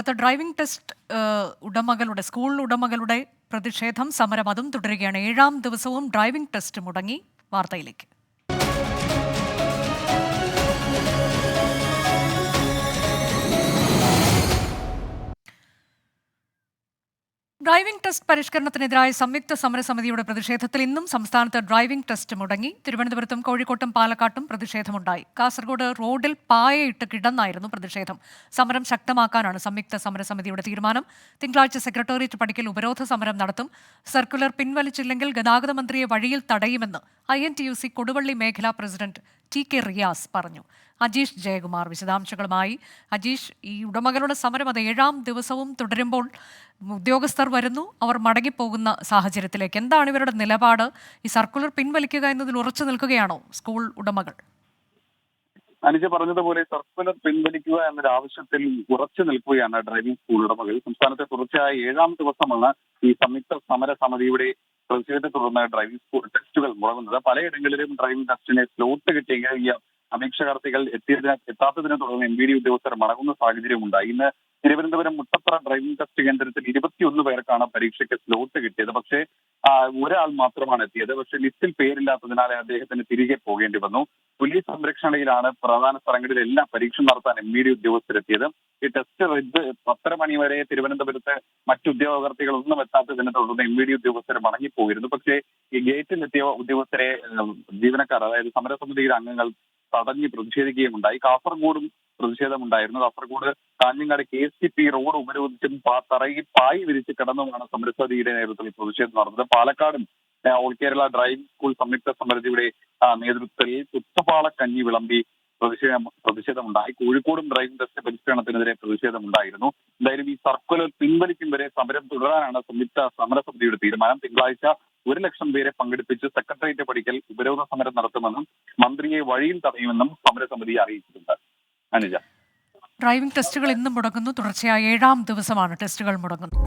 അടുത്ത driving test ഉടമകളുടെ school ഉടമകളുടെ പ്രതിഷേധം സമരം അതും തുടരുകയാണ്. ഏഴാം ദിവസവും ഡ്രൈവിംഗ് ടെസ്റ്റ് മുടങ്ങി വാർത്തയിലേക്ക്. ഡ്രൈവിംഗ് ടെസ്റ്റ് പരിഷ്കരണത്തിനെതിരായ സംയുക്ത സമരസമിതിയുടെ പ്രതിഷേധത്തിൽ ഇന്നും സംസ്ഥാനത്ത് ഡ്രൈവിംഗ് ടെസ്റ്റ് മുടങ്ങി. തിരുവനന്തപുരത്തും കോഴിക്കോട്ടും പാലക്കാട്ടും പ്രതിഷേധമുണ്ടായി. കാസർഗോഡ് റോഡിൽ പായയിട്ട് കിടന്നായിരുന്നു പ്രതിഷേധം. സമരം ശക്തമാക്കാനാണ് സംയുക്ത സമരസമിതിയുടെ തീരുമാനം. തിങ്കളാഴ്ച സെക്രട്ടേറിയറ്റ് പടിക്കൽ ഉപരോധ സമരം നടത്തും. സർക്കുലർ പിൻവലിച്ചില്ലെങ്കിൽ ഗതാഗത മന്ത്രിയെ വഴിയിൽ തടയുമെന്ന് I N T U C Koduvally മേഖലാ പ്രസിഡന്റ് ടി കെ റിയാസ് പറഞ്ഞു. അജീഷ് ജയകുമാർ വിശദാംശങ്ങളുമായി. അജീഷ് ഈ ഉടമകളുടെ സമരം അത് ഏഴാം ദിവസവും തുടരുമ്പോൾ ഉദ്യോഗസ്ഥർ വരുന്നു. അവർ മടങ്ങിപ്പോകുന്ന സാഹചര്യത്തിലേക്ക്. എന്താണ് ഇവരുടെ നിലപാട്? ഈ സർക്കുലർ പിൻവലിക്കുക എന്നതിൽ ഉറച്ചു നിൽക്കുകയാണോ സ്കൂൾ ഉടമകൾ? അനുജ പറഞ്ഞതുപോലെ സർക്കുലർ പിൻവലിക്കുക എന്നൊരു ആവശ്യത്തിൽ ഉറച്ചു നിൽക്കുകയാണ് ഡ്രൈവിംഗ് സ്കൂൾ ഉടമകൾ. സംസ്ഥാനത്തെ തുടർച്ചയായ ഏഴാം ദിവസമാണ് ഈ സംയുക്ത സമര സമിതിയുടെ പ്രതിഷേധത്തെ തുടർന്ന് ഡ്രൈവിംഗ് സ്കൂൾ ടെസ്റ്റുകൾ മുടങ്ങുന്നത്. പലയിടങ്ങളിലും ഡ്രൈവിംഗ് ടെസ്റ്റിനെ സ്ലോട്ട് കിട്ടിയെങ്കിൽ അപേക്ഷാർത്ഥികൾ എത്തിയതിന് എത്താത്തതിനെ തുടർന്ന് എം ബി ഡി ഉദ്യോഗസ്ഥർ മടങ്ങുന്ന സാഹചര്യമുണ്ടായി. ഇന്ന് തിരുവനന്തപുരം മുട്ടത്തറ ഡ്രൈവിംഗ് ടെസ്റ്റ് കേന്ദ്രത്തിൽ ഇരുപത്തിയൊന്ന് പേർക്കാണ് പരീക്ഷയ്ക്ക് സ്ലോട്ട് കിട്ടിയത്. പക്ഷേ ഒരാൾ മാത്രമാണ് എത്തിയത്. പക്ഷെ ലിസ്റ്റിൽ പേരില്ലാത്തതിനാൽ അദ്ദേഹത്തിന് തിരികെ പോകേണ്ടി വന്നു. പോലീസ് സംരക്ഷണയിലാണ് പ്രധാന സ്ഥലങ്ങളിലെല്ലാം പരീക്ഷ നടത്താൻ എം ബി ഡി ഉദ്യോഗസ്ഥരെത്തിയത് ഈ ടെസ്റ്റ് റദ്ദ് പത്തര മണി വരെ തിരുവനന്തപുരത്ത് മറ്റു ഉദ്യോഗാർത്ഥികളൊന്നും എത്താത്തതിനെ തുടർന്ന് എം ബി ഡി ഉദ്യോഗസ്ഥർ മടങ്ങിപ്പോയിരുന്നു. പക്ഷേ ഈ ഗേറ്റിലെത്തിയ ഉദ്യോഗസ്ഥരെ ജീവനക്കാർ അതായത് സമരസമിതിയുടെ അംഗങ്ങൾ തടഞ്ഞ് പ്രതിഷേധിക്കുകയുണ്ടായി കാസർഗോഡും പ്രതിഷേധമുണ്ടായിരുന്നു. Kasaragod Kanhangad K S T P road ഉപരോധിച്ചും തറയിൽ പായി വിരിച്ച് കിടന്നുമാണ് സമരസമിതിയുടെ നേതൃത്വത്തിൽ പ്രതിഷേധം നടന്നത്. പാലക്കാടും ഓൾ കേരള ഡ്രൈവിംഗ് സ്കൂൾ സംയുക്ത സമരത്തിയുടെ നേതൃത്വത്തിൽ നേതൃത്വത്തിൽ കുത്തപ്പാളക്കഞ്ഞി വിളമ്പി പ്രതിഷേധം പ്രതിഷേധമുണ്ടായി. കോഴിക്കോടും ഡ്രൈവിംഗ് ടെസ്റ്റ് പരിഷ്കരണത്തിനെതിരെ പ്രതിഷേധമുണ്ടായിരുന്നു. എന്തായാലും ഈ സർക്കുലർ പിൻവലിക്കും വരെ സമരം തുടരാനാണ് സംയുക്ത സമരസമിതിയുടെ തീരുമാനം. തിങ്കളാഴ്ച ഒരു ലക്ഷം പേരെ പങ്കെടുപ്പിച്ച് സെക്രട്ടേറിയറ്റ് പടിക്കൽ ഉപരോധ സമരം നടത്തുമെന്നും മന്ത്രിയെ വഴിയിൽ തടയുമെന്നും സമരസമിതി അറിയിച്ചിട്ടുണ്ട്. അനുജ. ഡ്രൈവിംഗ് ടെസ്റ്റുകൾ ഇന്നും മുടങ്ങുന്നു. തുടർച്ചയായ ഏഴാം ദിവസമാണ് ടെസ്റ്റുകൾ മുടങ്ങുന്നത്.